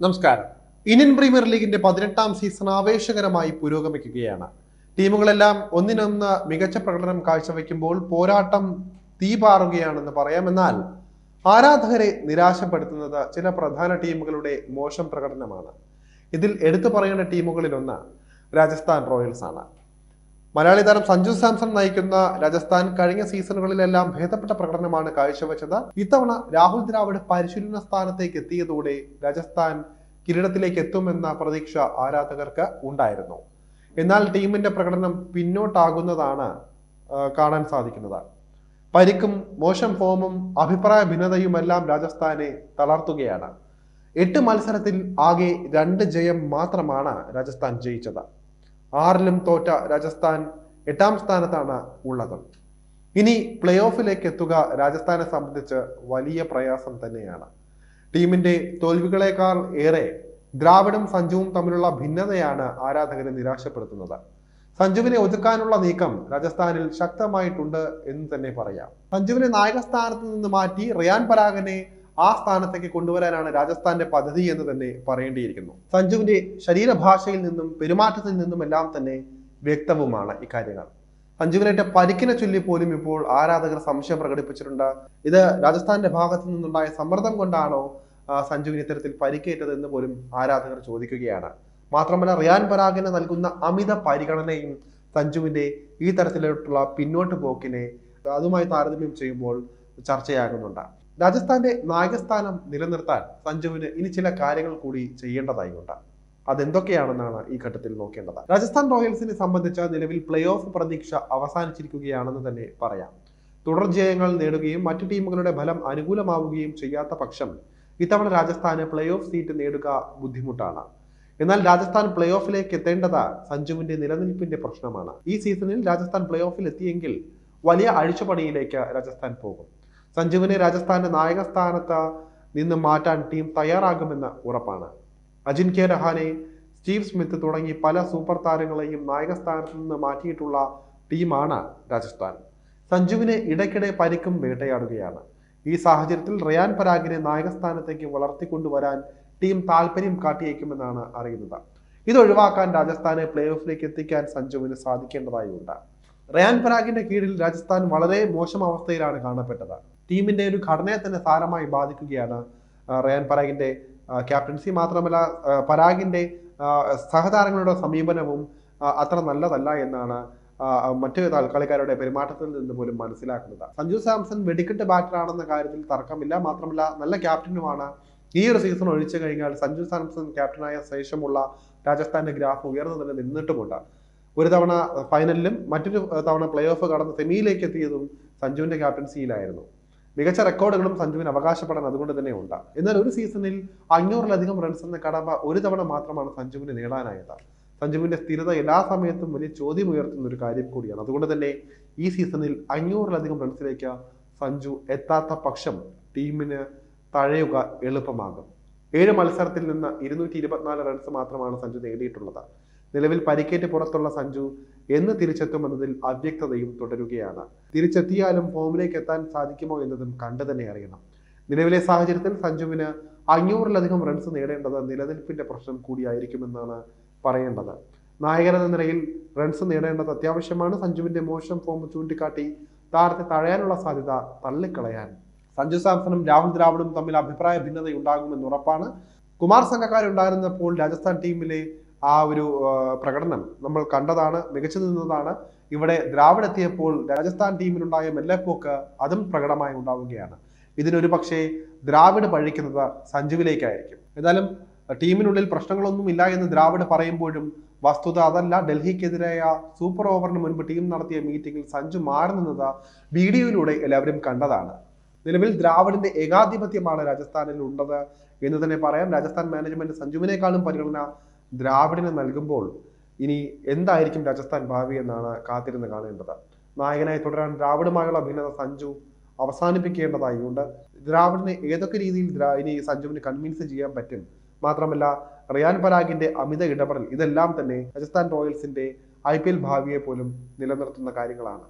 നമസ്കാരം. Indian premier ലീഗിന്റെ പതിനെട്ടാം സീസൺ ആവേശകരമായി പുരോഗമിക്കുകയാണ്. ടീമുകളെല്ലാം ഒന്നിനൊന്ന് മികച്ച പ്രകടനം കാഴ്ചവെക്കുമ്പോൾ പോരാട്ടം തീപാറുകയാണെന്ന് പറയാം. എന്നാൽ ആരാധകരെ നിരാശപ്പെടുത്തുന്നത് ചില പ്രധാന ടീമുകളുടെ മോശം പ്രകടനമാണ്. ഇതിൽ എടുത്തു പറയേണ്ട ടീമുകളിലൊന്ന് രാജസ്ഥാൻ റോയൽസ് ആണ് മലയാളി താരം സഞ്ജു സാംസൺ നയിക്കുന്ന രാജസ്ഥാൻ കഴിഞ്ഞ സീസണുകളിലെല്ലാം ഭേദപ്പെട്ട പ്രകടനമാണ് കാഴ്ചവെച്ചത്. ഇത്തവണ രാഹുൽ ദ്രാവിഡ് പരിശീലന സ്ഥാനത്തേക്ക് എത്തിയതോടെ രാജസ്ഥാൻ കിരീടത്തിലേക്ക് എത്തുമെന്ന പ്രതീക്ഷ ആരാധകർക്ക് ഉണ്ടായിരുന്നു. എന്നാൽ ടീമിന്റെ പ്രകടനം പിന്നോട്ടാകുന്നതാണ് കാണാൻ സാധിക്കുന്നത്. പരിക്കും മോശം ഫോമും അഭിപ്രായ ഭിന്നതയുമെല്ലാം രാജസ്ഥാനെ തളർത്തുകയാണ്. എട്ട് മത്സരത്തിൽ ആകെ രണ്ട് ജയം മാത്രമാണ് രാജസ്ഥാൻ ജയിച്ചത്. ആറിലും തോറ്റ രാജസ്ഥാൻ എട്ടാം സ്ഥാനത്താണ് ഉള്ളത്. ഇനി പ്ലേ ഓഫിലേക്ക് എത്തുക രാജസ്ഥാനെ സംബന്ധിച്ച് വലിയ പ്രയാസം തന്നെയാണ്. ടീമിന്റെ തോൽവികളെക്കാൾ ഏറെ ദ്രാവിഡും സഞ്ജുവും തമ്മിലുള്ള ഭിന്നതയാണ് ആരാധകരെ നിരാശപ്പെടുത്തുന്നത്. സഞ്ജുവിനെ ഒതുക്കാനുള്ള നീക്കം രാജസ്ഥാനിൽ ശക്തമായിട്ടുണ്ട് എന്ന് തന്നെ പറയാം. സഞ്ജുവിനെ നായക സ്ഥാനത്ത് നിന്ന് മാറ്റി റിയാൻ പരാഗനെ ആ സ്ഥാനത്തേക്ക് കൊണ്ടുവരാനാണ് രാജസ്ഥാന്റെ പദ്ധതി എന്ന് തന്നെ പറയേണ്ടിയിരിക്കുന്നു. സഞ്ജുവിന്റെ ശരീരഭാഷയിൽ നിന്നും പെരുമാറ്റത്തിൽ നിന്നും എല്ലാം തന്നെ വ്യക്തവുമാണ് ഇക്കാര്യങ്ങൾ. സഞ്ജുവിനേറ്റ പരിക്കിനെ ചൊല്ലി പോലും ഇപ്പോൾ ആരാധകർ സംശയം പ്രകടിപ്പിച്ചിട്ടുണ്ട്. ഇത് രാജസ്ഥാന്റെ ഭാഗത്തു നിന്നുണ്ടായ സമ്മർദ്ദം കൊണ്ടാണോ സഞ്ജുവിന് ഇത്തരത്തിൽ പരിക്കേറ്റത് എന്ന് പോലും ആരാധകർ ചോദിക്കുകയാണ്. മാത്രമല്ല റിയാൻ പരാഗിന് നൽകുന്ന അമിത പരിഗണനയും സഞ്ജുവിന്റെ ഈ തരത്തിലുള്ള പിന്നോട്ട് പോക്കിനെ അതുമായി താരതമ്യം ചെയ്യുമ്പോൾ ചർച്ചയാകുന്നുണ്ട്. രാജസ്ഥാന്റെ നായകസ്ഥാനം നിലനിർത്താൻ സഞ്ജുവിന് ഇനി ചില കാര്യങ്ങൾ കൂടി ചെയ്യേണ്ടതായിട്ടുണ്ട് അതെന്തൊക്കെയാണെന്നാണ് ഈ ഘട്ടത്തിൽ നോക്കേണ്ടത്. രാജസ്ഥാൻ റോയൽസിനെ സംബന്ധിച്ച നിലവിൽ പ്ലേ ഓഫ് പ്രതീക്ഷ അവസാനിച്ചിരിക്കുകയാണെന്ന് തന്നെ പറയാം. തുടർ ജയങ്ങൾ നേടുകയും മറ്റു ടീമുകളുടെ ഫലം അനുകൂലമാവുകയും ചെയ്യാത്ത പക്ഷം ഇത്തവണ രാജസ്ഥാന് പ്ലേ ഓഫ് സീറ്റ് നേടുക ബുദ്ധിമുട്ടാണ്. എന്നാൽ രാജസ്ഥാൻ പ്ലേ ഓഫിലേക്ക് എത്തേണ്ടത് സഞ്ജുവിന്റെ നിലനിൽപ്പിന്റെ പ്രശ്നമാണ്. ഈ സീസണിൽ രാജസ്ഥാൻ പ്ലേ ഓഫിൽ എത്തിയെങ്കിൽ വലിയ അഴിച്ചുപണിയിലേക്ക് രാജസ്ഥാൻ പോകും. സഞ്ജുവിനെ രാജസ്ഥാന്റെ നായക സ്ഥാനത്ത് നിന്ന് മാറ്റാൻ ടീം തയ്യാറാകുമെന്ന് ഉറപ്പാണ്. അജിൻക്യ രഹാനെ സ്റ്റീവ് സ്മിത്ത് തുടങ്ങി പല സൂപ്പർ താരങ്ങളെയും നായക സ്ഥാനത്ത് നിന്ന് മാറ്റിയിട്ടുള്ള ടീമാണ് രാജസ്ഥാൻ. സഞ്ജുവിനെ ഇടയ്ക്കിടെ പരിക്കും വേട്ടയാടുകയാണ്. ഈ സാഹചര്യത്തിൽ റിയാൻ പരാഗിനെ നായകസ്ഥാനത്തേക്ക് വളർത്തിക്കൊണ്ടുവരാൻ ടീം താല്പര്യം കാട്ടിയേക്കുമെന്നാണ് അറിയുന്നത്. ഇത് ഒഴിവാക്കാൻ രാജസ്ഥാനെ പ്ലേ ഓഫിലേക്ക് എത്തിക്കാൻ സഞ്ജുവിന് സാധിക്കേണ്ടതായി ഉണ്ട് റയാൻ പരാഗിന്റെ കീഴിൽ രാജസ്ഥാൻ വളരെ മോശം അവസ്ഥയിലാണ് കാണപ്പെട്ടത്. ടീമിന്റെ ഒരു ഘടനയെ തന്നെ സാരമായി ബാധിക്കുകയാണ് റയാൻ പരാഗിന്റെ ക്യാപ്റ്റൻസി മാത്രമല്ല പരാഗിന്റെ സഹതാരങ്ങളുടെ സമീപനവും അത്ര നല്ലതല്ല എന്നാണ് മറ്റു കളിക്കാരുടെ പെരുമാറ്റത്തിൽ നിന്ന് പോലും മനസ്സിലാക്കുന്നത്. സഞ്ജു സാംസൺ വെടിക്കെട്ട് ബാറ്ററാണെന്ന കാര്യത്തിൽ തർക്കമില്ല. മാത്രമല്ല നല്ല ക്യാപ്റ്റനുമാണ്. ഈ ഒരു സീസൺ ഒഴിച്ചു കഴിഞ്ഞാൽ സഞ്ജു സാംസൺ ക്യാപ്റ്റനായ ശേഷമുള്ള രാജസ്ഥാന്റെ ഗ്രാഫ് ഉയർന്നു തന്നെ നിന്നിട്ടുമുണ്ട്. ഒരു തവണ ഫൈനലിലും മറ്റൊരു തവണ പ്ലേ ഓഫ് കടന്ന് സെമിയിലേക്ക് എത്തിയതും സഞ്ജുവിന്റെ ക്യാപ്റ്റൻസിയിലായിരുന്നു. മികച്ച റെക്കോർഡുകളും സഞ്ജുവിന് അവകാശപ്പെടാൻ അതുകൊണ്ട് തന്നെ ഉണ്ട്. എന്നാൽ ഒരു സീസണിൽ അഞ്ഞൂറിലധികം റൺസ് എന്ന കടമ്പ ഒരു തവണ മാത്രമാണ് സഞ്ജുവിന് നേടാനായത്. സഞ്ജുവിന്റെ സ്ഥിരത എല്ലാ സമയത്തും വലിയ ചോദ്യം ഉയർത്തുന്ന ഒരു കാര്യം കൂടിയാണ്. അതുകൊണ്ട് തന്നെ ഈ സീസണിൽ അഞ്ഞൂറിലധികം റൺസിലേക്ക് സഞ്ജു എത്താത്ത പക്ഷം ടീമിന് തഴയുക എളുപ്പമാകും. ഏഴ് മത്സരത്തിൽ നിന്ന് ഇരുന്നൂറ്റി റൺസ് മാത്രമാണ് സഞ്ജു നേടിയിട്ടുള്ളത്. നിലവിൽ പരിക്കേറ്റ് പുറത്തുള്ള സഞ്ജു എന്ന് തിരിച്ചെത്തുമെന്നതിൽ അവ്യക്തതയും തുടരുകയാണ്. തിരിച്ചെത്തിയാലും ഫോമിലേക്ക് എത്താൻ സാധിക്കുമോ എന്നതും കണ്ടു തന്നെ അറിയണം. നിലവിലെ സാഹചര്യത്തിൽ സഞ്ജുവിന് അഞ്ഞൂറിലധികം റൺസ് നേടേണ്ടത് നിലനിൽപ്പിന്റെ പ്രശ്നം കൂടിയായിരിക്കുമെന്നാണ് പറയേണ്ടത്. എന്ന നിലയിൽ റൺസ് നേടേണ്ടത് അത്യാവശ്യമാണ്. സഞ്ജുവിന്റെ മോശം ഫോം ചൂണ്ടിക്കാട്ടി താരത്തെ തഴയാനുള്ള സാധ്യത തള്ളിക്കളയാൻ. സഞ്ജു സാംസണും രാഹുൽ ദ്രാവിഡും തമ്മിൽ അഭിപ്രായ ഭിന്നതയുണ്ടാകുമെന്ന് ഉറപ്പാണ്. കുമാർ സംഘക്കാരുണ്ടായിരുന്നപ്പോൾ രാജസ്ഥാൻ ടീമിലെ ആ ഒരു പ്രകടനം നമ്മൾ കണ്ടതാണ് മികച്ചു നിന്നതാണ്. ഇവിടെ ദ്രാവിഡെത്തിയപ്പോൾ രാജസ്ഥാൻ ടീമിലുണ്ടായ മെല്ലെപ്പോക്ക് അതും പ്രകടമായി ഉണ്ടാവുകയാണ്. ഇതിനൊരു പക്ഷേ ദ്രാവിഡ് പഴിക്കുന്നത് സഞ്ജുവിലേക്കായിരിക്കും. എന്നാലും ടീമിനുള്ളിൽ പ്രശ്നങ്ങളൊന്നും ഇല്ല എന്ന് ദ്രാവിഡ് പറയുമ്പോഴും വസ്തുത അതല്ല. ഡൽഹിക്കെതിരായ സൂപ്പർ ഓവറിന് മുൻപ് ടീം നടത്തിയ മീറ്റിംഗിൽ സഞ്ജു മാറി നിന്നത് വീഡിയോയിലൂടെ എല്ലാവരും കണ്ടതാണ്. നിലവിൽ ദ്രാവിഡിന്റെ ഏകാധിപത്യമാണ് രാജസ്ഥാനിൽ ഉള്ളത് എന്ന് തന്നെ പറയാം. രാജസ്ഥാൻ മാനേജ്മെന്റ് സഞ്ജുവിനേക്കാളും പരിഗണന ദ്രാവിഡിന് നൽകുമ്പോൾ ഇനി എന്തായിരിക്കും രാജസ്ഥാൻ ഭാവി എന്നാണ് കാത്തിരുന്ന് കാണേണ്ടത്. നായകനായി തുടരാൻ ദ്രാവിഡുമായുള്ള അഭിനേത സഞ്ജു അവസാനിപ്പിക്കേണ്ടതായുണ്ട് ദ്രാവിഡിനെ ഏതൊക്കെ രീതിയിൽ ഇനി സഞ്ജുവിന് കൺവിൻസ് ചെയ്യാൻ പറ്റും? മാത്രമല്ല റിയാൻ പരാഗിന്റെ അമിത ഇടപെടൽ ഇതെല്ലാം തന്നെ രാജസ്ഥാൻ റോയൽസിന്റെ ഐ പി എൽ ഭാവിയെ പോലും നിലനിർത്തുന്ന കാര്യങ്ങളാണ്.